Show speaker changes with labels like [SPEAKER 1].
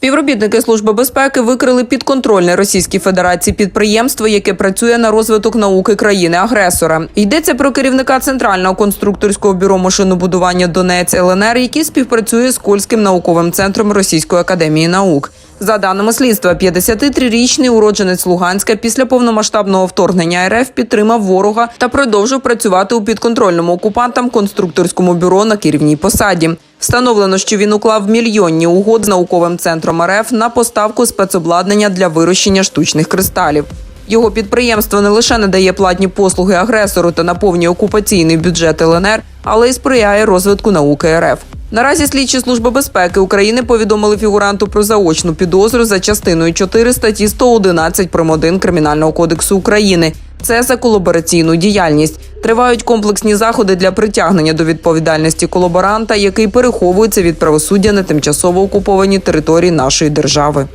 [SPEAKER 1] Співробітники Служби безпеки викрили підконтрольне Російській Федерації підприємство, яке працює на розвиток науки країни-агресора. Йдеться про керівника Центрального конструкторського бюро машинобудування Донець ЛНР, який співпрацює з Кольським науковим центром Російської академії наук. За даними слідства, 53-річний уродженець Луганська після повномасштабного вторгнення РФ підтримав ворога та продовжив працювати у підконтрольному окупантам конструкторському бюро на керівній посаді. Встановлено, що він уклав мільйонні угод з науковим центром РФ на поставку спецобладнання для вирощення штучних кристалів. Його підприємство не лише надає платні послуги агресору та наповнює окупаційний бюджет ЛНР, але й сприяє розвитку науки РФ. Наразі слідчі служби безпеки України повідомили фігуранту про заочну підозру за частиною 4 статті 111 прим. 1 Кримінального кодексу України. Це за колабораційну діяльність. Тривають комплексні заходи для притягнення до відповідальності колаборанта, який переховується від правосуддя на тимчасово окупованій території нашої держави.